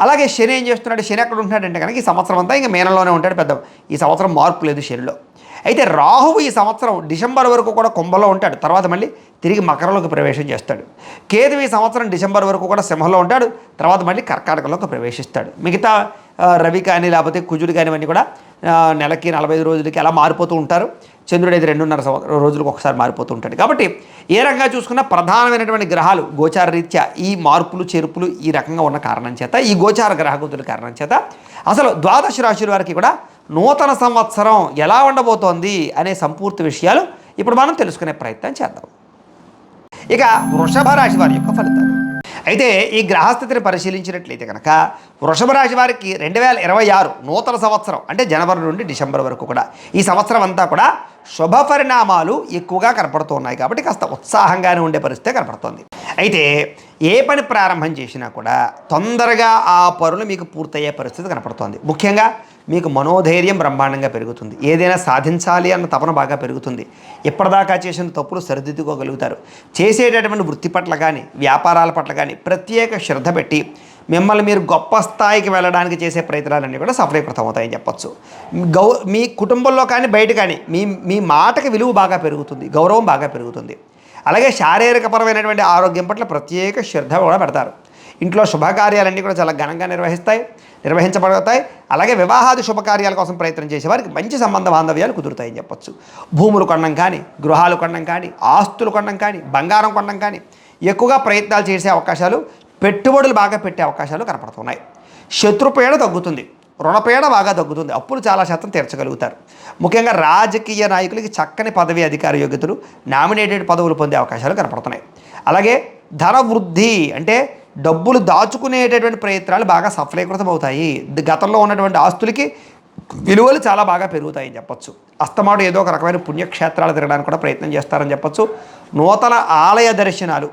అలాగే శని ఏం చేస్తున్నాడు? శని ఎక్కడ ఉంటున్నాడంటే కనుక ఈ సంవత్సరం అంతా ఇంకా మేనలోనే ఉంటాడు పెద్ద ఈ సంవత్సరం మార్పు లేదు శనిలో. అయితే రాహువు ఈ సంవత్సరం డిసెంబర్ వరకు కూడా కుంభలో ఉంటాడు. తర్వాత మళ్ళీ తిరిగి మకరంలోకి ప్రవేశం చేస్తాడు. కేతువు ఈ సంవత్సరం డిసెంబర్ వరకు కూడా సింహంలో ఉంటాడు. తర్వాత మళ్ళీ కర్కాటకలోకి ప్రవేశిస్తాడు. మిగతా రవి కానీ లేకపోతే కుజుడు కానివన్నీ కూడా నెలకి నలభై ఐదు రోజులకి అలా మారిపోతూ ఉంటారు. చంద్రుడు అయితే రెండున్నర సంవ- రోజులకు ఒకసారి మారిపోతూ ఉంటాడు. కాబట్టి ఏ రకంగా చూసుకున్నా ప్రధానమైనటువంటి గ్రహాలు గోచార రీత్యా ఈ మార్పులు చేర్పులు ఈ రకంగా ఉన్న కారణం చేత ఈ గోచార గ్రహగతుల కారణం చేత అసలు ద్వాదశ రాశుల వారికి కూడా నూతన సంవత్సరం ఎలా ఉండబోతోంది అనే సంపూర్తి విషయాలు ఇప్పుడు మనం తెలుసుకునే ప్రయత్నం చేద్దాం. ఇక వృషభ రాశి వారి యొక్క ఫలితాలు. అయితే ఈ గ్రహస్థితిని పరిశీలించినట్లయితే కనుక వృషభ రాశి వారికి రెండు వేల ఇరవై ఆరు నూతన సంవత్సరం అంటే జనవరి నుండి డిసెంబర్ వరకు కూడా ఈ సంవత్సరం అంతా కూడా శుభ పరిణామాలు ఎక్కువగా కనపడుతూ ఉన్నాయి కాబట్టి కాస్త ఉత్సాహంగానే ఉండే పరిస్థితి కనపడుతోంది. అయితే ఏ పని ప్రారంభం చేసినా కూడా తొందరగా ఆ పనులు మీకు పూర్తయ్యే పరిస్థితి కనపడుతోంది. ముఖ్యంగా మీకు మనోధైర్యం బ్రహ్మాండంగా పెరుగుతుంది. ఏదైనా సాధించాలి అన్న తపన బాగా పెరుగుతుంది. ఇప్పటిదాకా చేసిన తప్పులు సరిదిద్దుకోగలుగుతారు. చేసేటటువంటి వృత్తి పట్ల కానీ వ్యాపారాల పట్ల కానీ ప్రత్యేక శ్రద్ధ పెట్టి మిమ్మల్ని మీరు గొప్ప స్థాయికి వెళ్ళడానికి చేసే ప్రయత్నాలన్నీ కూడా సఫలీకృతం అవుతాయని చెప్పొచ్చు. గౌ మీ కుటుంబంలో కానీ బయట కానీ మీ మీ మాటకి విలువ బాగా పెరుగుతుంది. గౌరవం బాగా పెరుగుతుంది. అలాగే శారీరకపరమైనటువంటి ఆరోగ్యం పట్ల ప్రత్యేక శ్రద్ధ కూడా పెడతారు. ఇంట్లో శుభకార్యాలన్నీ కూడా చాలా ఘనంగా నిర్వహిస్తాయి నిర్వహించబడతాయి. అలాగే వివాహాది శుభకార్యాల కోసం ప్రయత్నం చేసే వారికి మంచి సంబంధ బాంధవ్యాలు కుదురుతాయని చెప్పొచ్చు. భూములు కొనడం కానీ గృహాలు కొనడం కానీ ఆస్తులు కొనడం కానీ బంగారం కొనడం కానీ ఎక్కువగా ప్రయత్నాలు చేసే అవకాశాలు పెట్టుబడులు బాగా పెట్టే అవకాశాలు కనపడుతున్నాయి. శత్రుపీడ తగ్గుతుంది రుణపీడ బాగా తగ్గుతుంది అప్పులు చాలా శాతం తీర్చగలుగుతారు. ముఖ్యంగా రాజకీయ నాయకులకి చక్కని పదవి అధికార యోగ్యతలు నామినేటెడ్ పదవులు పొందే అవకాశాలు కనపడుతున్నాయి. అలాగే ధన వృద్ధి అంటే డబ్బులు దాచుకునేటటువంటి ప్రయత్నాలు బాగా సఫలీకృతం అవుతాయి గతంలో ఉన్నటువంటి ఆస్తులకి విలువలు చాలా బాగా పెరుగుతాయని చెప్పొచ్చు. అస్తమాడు ఏదో ఒక రకమైన పుణ్యక్షేత్రాలు తిరగడానికి కూడా ప్రయత్నం చేస్తారని చెప్పొచ్చు. నూతన ఆలయ దర్శనాలు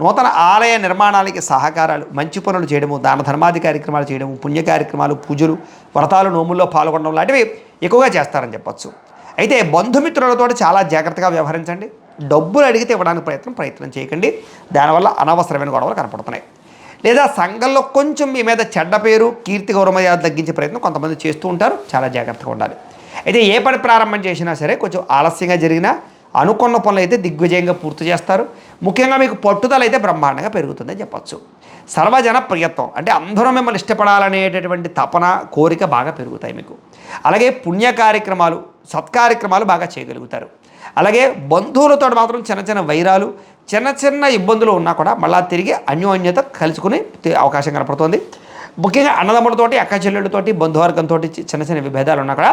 నూతన ఆలయ నిర్మాణాలకి సహకారాలు మంచి పనులు చేయడము దాన ధర్మాది కార్యక్రమాలు చేయడము పుణ్య కార్యక్రమాలు పూజలు వ్రతాలు నోముల్లో పాల్గొనడం లాంటివి ఎక్కువగా చేస్తారని చెప్పొచ్చు. అయితే బంధుమిత్రులతో చాలా జాగ్రత్తగా వ్యవహరించండి. డబ్బులు అడిగితే ఇవ్వడానికి ప్రయత్నం ప్రయత్నం చేయకండి. దానివల్ల అనవసరమైన గొడవలు కనపడుతున్నాయి. లేదా సంఘంలో కొంచెం మీ మీద చెడ్డ పేరు కీర్తి గౌరవమర్యాద తగ్గించే ప్రయత్నం కొంతమంది చేస్తూ ఉంటారు. చాలా జాగ్రత్తగా ఉండాలి. అయితే ఏ పని ప్రారంభం చేసినా సరే కొంచెం ఆలస్యంగా జరిగినా అనుకున్న పనులు అయితే దిగ్విజయంగా పూర్తి చేస్తారు. ముఖ్యంగా మీకు పట్టుదల అయితే బ్రహ్మాండంగా పెరుగుతుందని చెప్పొచ్చు. సర్వజన ప్రియత్వం అంటే అందరూ మిమ్మల్ని ఇష్టపడాలనేటటువంటి తపన కోరిక బాగా పెరుగుతాయి మీకు. అలాగే పుణ్య కార్యక్రమాలు సత్కార్యక్రమాలు బాగా చేయగలుగుతారు. అలాగే బంధువులతో మాత్రం చిన్న చిన్న వైరాలు చిన్న చిన్న ఇబ్బందులు ఉన్నా కూడా మళ్ళా తిరిగి అన్యోన్యత కలుసుకుని అవకాశం కనపడుతుంది. ముఖ్యంగా అన్నదమ్ములతోటి అక్క చెల్లెళ్ళతోటి బంధువర్గంతో చిన్న చిన్న విభేదాలు ఉన్నా కూడా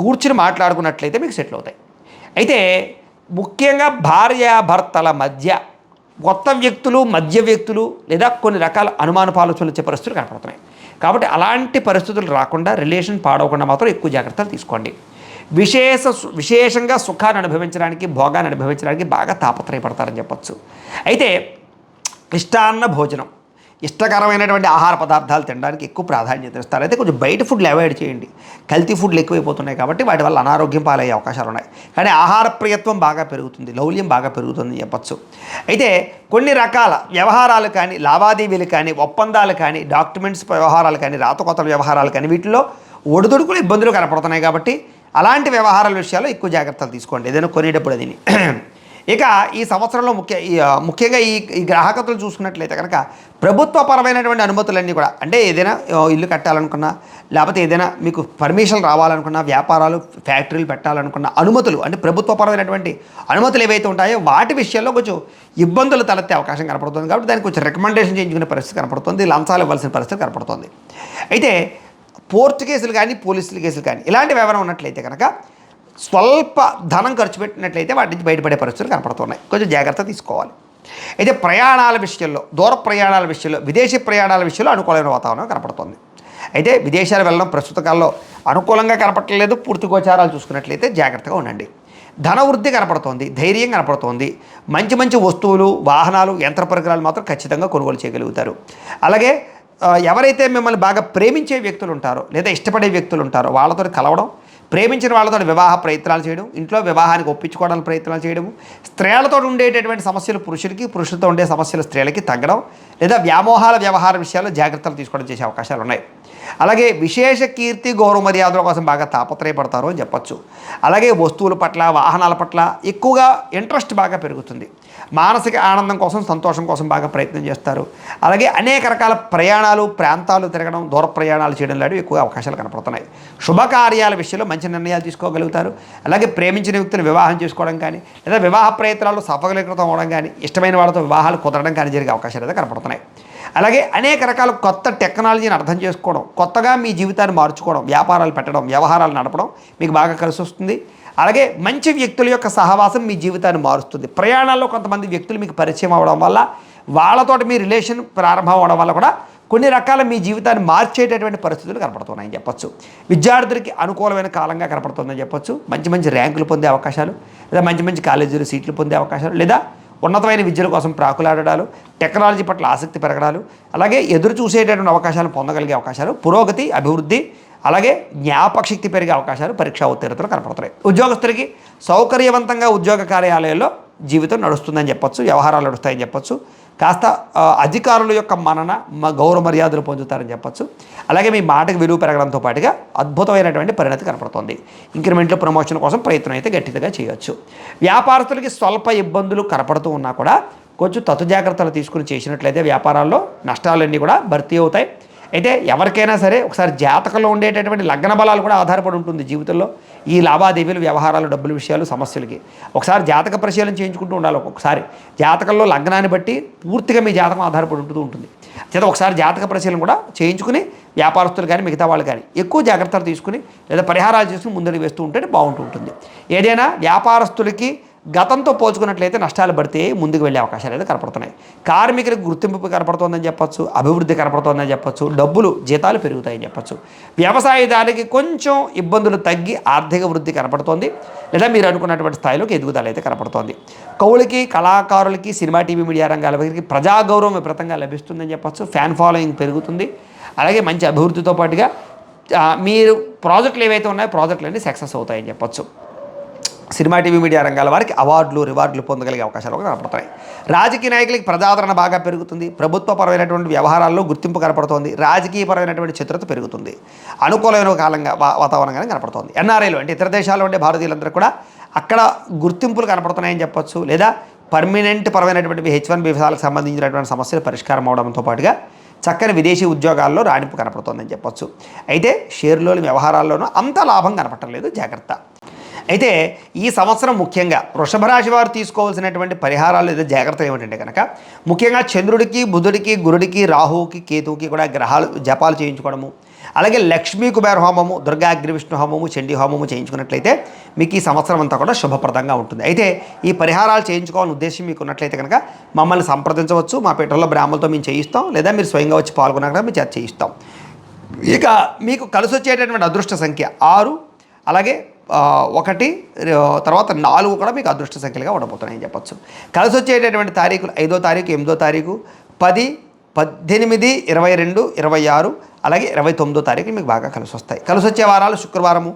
కూర్చుని మాట్లాడుకున్నట్లయితే మీకు సెటిల్ అవుతాయి. అయితే ముఖ్యంగా భార్యాభర్తల మధ్య కొత్త వ్యక్తులు మధ్య వ్యక్తులు లేదా కొన్ని రకాల అనుమానపాలోచనలు వచ్చే పరిస్థితులు కనపడుతున్నాయి. కాబట్టి అలాంటి పరిస్థితులు రాకుండా రిలేషన్ పాడవకుండా మాత్రం ఎక్కువ జాగ్రత్తలు తీసుకోండి. విశేష సు- విశేషంగా సుఖాన్ని అనుభవించడానికి భోగాన్ని అనుభవించడానికి బాగా తాపత్రయపడతారని చెప్పచ్చు. అయితే ఇష్టాన్న భోజనం ఇష్టకరమైనటువంటి ఆహార పదార్థాలు తినడానికి ఎక్కువ ప్రాధాన్యత ఇస్తారు. అయితే కొంచెం బయట ఫుడ్లు అవాయిడ్ చేయండి. కల్తీ ఫుడ్లు ఎక్కువైపోతున్నాయి కాబట్టి వాటి వల్ల అనారోగ్యం పాలయ్యే అవకాశాలు ఉన్నాయి. కానీ ఆహార ప్రియత్వం బాగా పెరుగుతుంది లౌల్యం బాగా పెరుగుతుంది అని చెప్పచ్చు. అయితే కొన్ని రకాల వ్యవహారాలు కానీ లావాదేవీలు కానీ ఒప్పందాలు కానీ డాక్యుమెంట్స్ వ్యవహారాలు కానీ రాతకోతల వ్యవహారాలు కానీ వీటిలో ఒడిదుడుకులు ఇబ్బందులు కనపడుతున్నాయి కాబట్టి అలాంటి వ్యవహారాల విషయాల్లో ఎక్కువ జాగ్రత్తలు తీసుకోండి. ఏదైనా కొనేటప్పుడు అది ఇక ఈ సంవత్సరంలో ముఖ్య ముఖ్యంగా ఈ ఈ గ్రాహకతలు చూసుకున్నట్లయితే కనుక ప్రభుత్వపరమైనటువంటి అనుమతులన్నీ కూడా అంటే ఏదైనా ఇల్లు కట్టాలనుకున్నా లేకపోతే ఏదైనా మీకు పర్మిషన్ రావాలనుకున్నా వ్యాపారాలు ఫ్యాక్టరీలు పెట్టాలనుకున్న అనుమతులు అంటే ప్రభుత్వపరమైనటువంటి అనుమతులు ఏవైతే ఉంటాయో వాటి విషయంలో కొంచెం ఇబ్బందులు తలెత్తే అవకాశం కనపడుతుంది. కాబట్టి దానికి కొంచెం రికమెండేషన్ చేయించుకునే పరిస్థితి కనపడుతుంది. లంచాలు ఇవ్వాల్సిన పరిస్థితి కనపడుతుంది. అయితే పోర్టు కేసులు కానీ పోలీసుల కేసులు కానీ ఇలాంటి వివరం ఉన్నట్లయితే కనుక స్వల్ప ధనం ఖర్చు పెట్టినట్లయితే వాటి నుంచి బయటపడే పరిస్థితులు కనపడుతున్నాయి. కొంచెం జాగ్రత్త తీసుకోవాలి. అయితే ప్రయాణాల విషయంలో దూర ప్రయాణాల విషయంలో విదేశీ ప్రయాణాల విషయంలో అనుకూలమైన వాతావరణం కనపడుతుంది. అయితే విదేశాలు వెళ్ళడం ప్రస్తుత కాలంలో అనుకూలంగా కనపడలేదు పూర్తి గోచారాలు చూసుకున్నట్లయితే జాగ్రత్తగా ఉండండి. ధన వృద్ధి కనపడుతోంది ధైర్యం కనపడుతోంది. మంచి మంచి వస్తువులు వాహనాలు యంత్ర పరికరాలు మాత్రం ఖచ్చితంగా కొనుగోలు చేయగలుగుతారు. అలాగే ఎవరైతే మిమ్మల్ని బాగా ప్రేమించే వ్యక్తులు ఉంటారో లేదా ఇష్టపడే వ్యక్తులు ఉంటారో వాళ్ళతో కలవడం ప్రేమించిన వాళ్ళతో వివాహ ప్రయత్నాలు చేయడం ఇంట్లో వివాహానికి ఒప్పించుకోవడానికి ప్రయత్నాలు చేయడం స్త్రీలతో ఉండేటటువంటి సమస్యలు పురుషులకి పురుషులతో ఉండే సమస్యలు స్త్రీలకి తగ్గడం లేదా వ్యామోహాల వ్యవహార విషయాల్లో జాగ్రత్తలు తీసుకోవడం చేసే అవకాశాలు ఉన్నాయి. అలాగే విశేష కీర్తి గౌరవ మర్యాదల కోసం బాగా తాపత్రయపడతారు అని చెప్పొచ్చు. అలాగే వస్తువుల పట్ల వాహనాల పట్ల ఎక్కువగా ఇంట్రెస్ట్ బాగా పెరుగుతుంది. మానసిక ఆనందం కోసం సంతోషం కోసం బాగా ప్రయత్నం చేస్తారు. అలాగే అనేక రకాల ప్రయాణాలు ప్రాంతాలు తిరగడం దూర ప్రయాణాలు చేయడం లాంటివి ఎక్కువ అవకాశాలు కనపడుతున్నాయి. శుభకార్యాల విషయంలో మంచి నిర్ణయాలు తీసుకోగలుగుతారు. అలాగే ప్రేమించిన వ్యక్తిని వివాహం చేసుకోవడం కానీ లేదా వివాహ ప్రయత్నాలు సఫలీకృతం అవ్వడం కానీ ఇష్టమైన వాళ్ళతో వివాహాలు కుదరడం కానీ జరిగే అవకాశాలు అయితే కనపడుతున్నాయి. అలాగే అనేక రకాల కొత్త టెక్నాలజీని అర్థం చేసుకోవడం కొత్తగా మీ జీవితాన్ని మార్చుకోవడం వ్యాపారాలు పెట్టడం వ్యవహారాలు నడపడం మీకు బాగా కలిసి వస్తుంది. అలాగే మంచి వ్యక్తుల యొక్క సహవాసం మీ జీవితాన్ని మారుస్తుంది. ప్రయాణాల్లో కొంతమంది వ్యక్తులు మీకు పరిచయం అవ్వడం వల్ల వాళ్ళతోటి మీ రిలేషన్ ప్రారంభం అవ్వడం వల్ల కూడా కొన్ని రకాల మీ జీవితాన్ని మార్చేటటువంటి పరిస్థితులు కనపడుతున్నాయని చెప్పొచ్చు. విద్యార్థులకి అనుకూలమైన కాలంగా కనపడుతుందని చెప్పొచ్చు. మంచి మంచి ర్యాంకులు పొందే అవకాశాలు లేదా మంచి మంచి కాలేజీలు సీట్లు పొందే అవకాశాలు లేదా ఉన్నతమైన విద్యల కోసం ప్రాకులాడడాలు టెక్నాలజీ పట్ల ఆసక్తి పెరగడాలు అలాగే ఎదురు చూసేటటువంటి అవకాశాలు పొందగలిగే అవకాశాలు పురోగతి అభివృద్ధి అలాగే జ్ఞాపకశక్తి పెరిగే అవకాశాలు పరీక్షా ఉత్తీర్ణతలు కనపడుతున్నాయి ఉద్యోగస్తులకి సౌకర్యవంతంగా ఉద్యోగ కార్యాలయాల్లో జీవితం నడుస్తుందని చెప్పొచ్చు వ్యవహారాలు నడుస్తాయని చెప్పొచ్చు కాస్త అధికారుల యొక్క మనన గౌరవ మర్యాదలు పొందుతారని చెప్పొచ్చు. అలాగే మీ మాటకు విలువ పెరగడంతో పాటుగా అద్భుతమైనటువంటి పరిణతి కనపడుతుంది. ఇంక్రిమెంట్లు ప్రమోషన్ కోసం ప్రయత్నం అయితే గట్టిగా చేయొచ్చు. వ్యాపారస్తులకి స్వల్ప ఇబ్బందులు కనపడుతూ ఉన్నా కూడా కొంచెం తత్తు జాగ్రత్తలు తీసుకుని చేసినట్లయితే వ్యాపారాల్లో నష్టాలన్నీ కూడా భర్తీ అవుతాయి. అయితే ఎవరికైనా సరే ఒకసారి జాతకంలో ఉండేటటువంటి లగ్న బలాలు కూడా ఆధారపడి ఉంటుంది జీవితంలో. ఈ లావాదేవీలు వ్యవహారాలు డబ్బుల విషయాలు సమస్యలకి. ఒకసారి జాతక పరిశీలన చేయించుకుంటూ ఉండాలి ఒక్కొక్కసారి జాతకంలో లగ్నాన్ని బట్టి పూర్తిగా మీ జాతకం ఆధారపడి ఉంటూ ఉంటుంది. చేత ఒకసారి జాతక పరిశీలన కూడా చేయించుకుని వ్యాపారస్తులు కానీ మిగతా వాళ్ళు కానీ ఎక్కువ జాగ్రత్తలు తీసుకుని లేదా పరిహారాలు చేసుకుని ముందడుగు వేస్తూ ఉంటే బాగుంటుంటుంది. ఏదైనా వ్యాపారస్తులకి గతంతో పోల్చుకున్నట్లయితే నష్టాలు పడితే ముందుకు వెళ్ళే అవకాశాలు అయితే కనపడుతున్నాయి. కార్మికులకు గుర్తింపు కనపడుతోందని చెప్పొచ్చు అభివృద్ధి కనపడుతోందని చెప్పొచ్చు డబ్బులు జీతాలు పెరుగుతాయని చెప్పొచ్చు. వ్యవసాయదారులకి కొంచెం ఇబ్బందులు తగ్గి ఆర్థిక వృద్ధి కనపడుతోంది. లేదా మీరు అనుకున్నటువంటి స్థాయిలోకి ఎదుగుదల అయితే కనపడుతోంది. కౌలుకి కళాకారులకి సినిమా టీవీ మీడియా రంగాల వారికి ప్రజాగౌరవం విపరీతంగా లభిస్తుందని చెప్పొచ్చు. ఫ్యాన్ ఫాలోయింగ్ పెరుగుతుంది. అలాగే మంచి అభివృద్ధితో పాటుగా మీరు ప్రాజెక్టులు ఏవైతే ఉన్నాయో ప్రాజెక్టులన్నీ సక్సెస్ అవుతాయని చెప్పొచ్చు. సినిమా టీవీ మీడియా రంగాల వారికి అవార్డులు రివార్డులు పొందగలిగే అవకాశాలు కూడా కనపడతాయి రాజకీయ నాయకులకి ప్రజాదరణ బాగా పెరుగుతుంది. ప్రభుత్వపరమైనటువంటి వ్యవహారాల్లో గుర్తింపు కనపడుతోంది. రాజకీయపరమైనటువంటి చిత్రత పెరుగుతుంది. అనుకూలమైన కాలంగా వా- వాతావరణంగానే కనపడుతోంది. ఎన్ఆర్ఐలు అంటే ఇతర దేశాల్లో ఉండే భారతీయులందరూ కూడా అక్కడ గుర్తింపులు కనపడుతున్నాయని చెప్పొచ్చు. లేదా పర్మనెంట్ పరమైనటువంటి హెచ్ వన్ విధాలకు సంబంధించినటువంటి సమస్యలు పరిష్కారం అవడంతో పాటుగా చక్కని విదేశీ ఉద్యోగాల్లో రాణింపు కనపడుతోందని చెప్పొచ్చు. అయితే షేర్లోని వ్యవహారాల్లోనూ అంత లాభం కనపడలేదు జాగ్రత్త. అయితే ఈ సంవత్సరం ముఖ్యంగా వృషభ రాశి వారు తీసుకోవాల్సినటువంటి పరిహారాలు లేదా జాగ్రత్తలు ఏమిటంటే కనుక ముఖ్యంగా చంద్రుడికి బుధుడికి గురుడికి రాహువుకి కేతువుకి కూడా గ్రహాలు జపాలు చేయించుకోవడము అలాగే లక్ష్మీ కుబేర హోమము దుర్గా అగ్ని విష్ణు హోమము చండీ హోమము చేయించుకున్నట్లయితే మీకు ఈ సంవత్సరం అంతా కూడా శుభప్రదంగా ఉంటుంది. అయితే ఈ పరిహారాలు చేయించుకోవాలని ఉద్దేశం మీకు ఉన్నట్లయితే కనుక మమ్మల్ని సంప్రదించవచ్చు. మా పీఠంలో బ్రాహ్మణులతో మేము చేయిస్తాం. లేదా మీరు స్వయంగా వచ్చి పాల్గొన్నా కూడా మేము చేయిస్తాం. ఇక మీకు కలిసి వచ్చేటటువంటి అదృష్ట సంఖ్య ఆరు అలాగే ఒకటి తర్వాత నాలుగు కూడా మీకు అదృష్ట సంఖ్యలుగా ఉండబోతున్నాయని చెప్పచ్చు. కలిసి వచ్చేటటువంటి తారీఖులు ఐదో తారీఖు ఎనిమిదో తారీఖు పది పద్దెనిమిది ఇరవై రెండు ఇరవై ఆరు అలాగే ఇరవై తొమ్మిదో తారీఖు మీకు బాగా కలిసి వస్తాయి కలిసి వచ్చే వారాలు శుక్రవారము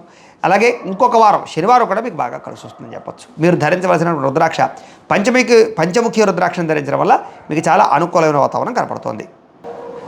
అలాగే ఇంకొక వారం శనివారం కూడా మీకు బాగా కలిసి వస్తుందని చెప్పచ్చు. మీరు ధరించవలసిన రుద్రాక్ష పంచమికి పంచముఖి రుద్రాక్షను ధరించడం వల్ల మీకు చాలా అనుకూలమైన వాతావరణం కనపడుతోంది.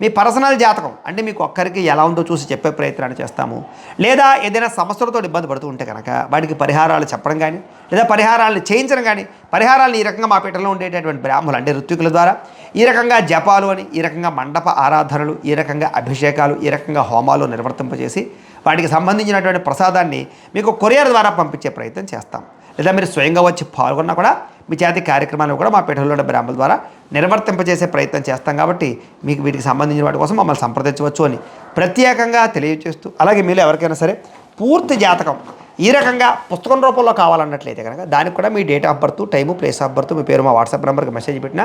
మీ పర్సనల్ జాతకం. అంటే మీకు ఒక్కరికి ఎలా ఉందో చూసి చెప్పే ప్రయత్నాన్ని చేస్తాము. లేదా ఏదైనా సమస్యలతో ఇబ్బంది పడుతూ ఉంటే కనుక వాటికి పరిహారాలు చెప్పడం కానీ లేదా పరిహారాలను చేయించడం కానీ పరిహారాలను ఈ రకంగా మా పీఠంలో ఉండేటటువంటి బ్రాహ్మణులు అంటే ఋత్వికుల ద్వారా ఈ రకంగా జపాలు అని ఈ రకంగా మండప ఆరాధనలు ఈ రకంగా అభిషేకాలు ఈ రకంగా హోమాలు నిర్వర్తింపజేసి వాటికి సంబంధించినటువంటి ప్రసాదాన్ని మీకు కొరియర్ ద్వారా పంపించే ప్రయత్నం చేస్తాం. లేదా మీరు స్వయంగా వచ్చి పాల్గొన్నా కూడా విద్యార్థి కార్యక్రమాలు కూడా మా పీఠంలో బ్రాహ్మణుల ద్వారా నిర్వర్తింపజేసే ప్రయత్నం చేస్తాం కాబట్టి మీకు వీటికి సంబంధించిన వాటి కోసం మమ్మల్ని సంప్రదించవచ్చు అని ప్రత్యేకంగా తెలియజేస్తూ అలాగే మీరు ఎవరికైనా సరే పూర్తి జాతకం ఈ రకంగా పుస్తకం రూపంలో కావాలన్నట్లయితే కనుక దానికి కూడా మీ date of birth time place of birth మీ పేరు మా వాట్సాప్ నెంబర్కి మెసేజ్ పెట్టినా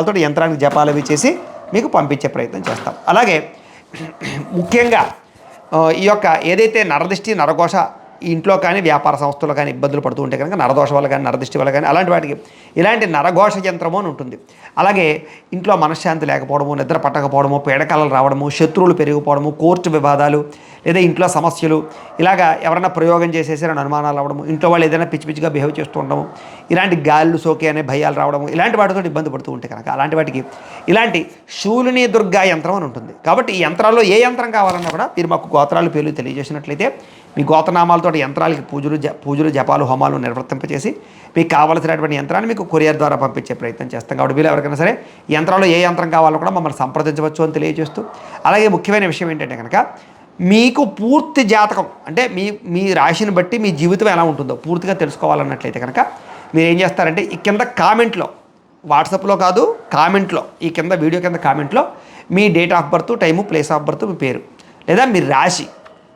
గోత్రనామాలతో యంత్రానికి జపాలు అవి చేసి మీకు పంపించే ప్రయత్నం చేస్తాం. అలాగే ముఖ్యంగా ఈ యొక్క ఏదైతే నరదిష్టి నరఘోష ఇంట్లో కానీ వ్యాపార సంస్థలు కానీ ఇబ్బందులు పడుతూ ఉంటే కనుక నరదోష వల్ల కానీ నరదృష్టి వల్ల కానీ అలాంటి వాటికి ఇలాంటి నరఘోష యంత్రము అని ఉంటుంది. అలాగే ఇంట్లో మనశ్శాంతి లేకపోవడము నిద్ర పట్టకపోవడము పీడకలలు రావడము శత్రువులు పెరిగిపోవడము కోర్టు వివాదాలు లేదా ఇంట్లో సమస్యలు ఇలాగా ఎవరైనా ప్రయోగం చేసేసారని అనుమానాలు అవ్వడము ఇంట్లో వాళ్ళు ఏదైనా పిచ్చి పిచ్చిగా బిహేవ్ చేస్తూ ఉండడము ఇలాంటి గాళ్ళు సోకే అనే భయాలు రావడము ఇలాంటి వాటితో ఇబ్బంది పడుతూ ఉంటే కనుక అలాంటి వాటికి ఇలాంటి శూలిని దుర్గా యంత్రం అని ఉంటుంది. కాబట్టి ఈ యంత్రాల్లో ఏ యంత్రం కావాలన్నా కూడా మీరు మాకు గోత్రాలు పేర్లు తెలియజేసినట్లయితే మీ గోతనామాలతో యంత్రాలకి పూజలు జ పూజలు జపాలు హోమాలు నిర్వర్తింపచేసి మీకు కావలసినటువంటి యంత్రాన్ని మీకు కొరియర్ ద్వారా పంపించే ప్రయత్నం చేస్తాం. కాబట్టి వీళ్ళు ఎవరికైనా సరే యంత్రాల్లో ఏ యంత్రం కావాలో కూడా మమ్మల్ని సంప్రదించవచ్చు అని తెలియజేస్తూ అలాగే ముఖ్యమైన విషయం ఏంటంటే కనుక మీకు పూర్తి జాతకం అంటే మీ మీ రాశిని బట్టి మీ జీవితం ఎలా ఉంటుందో పూర్తిగా తెలుసుకోవాలన్నట్లయితే కనుక మీరు ఏం చేస్తారంటే ఈ కింద కామెంట్లో వాట్సాప్లో కాదు కామెంట్లో ఈ కింద వీడియో కింద కామెంట్లో మీ date of birth time place of birth మీ పేరు లేదా మీ రాశి.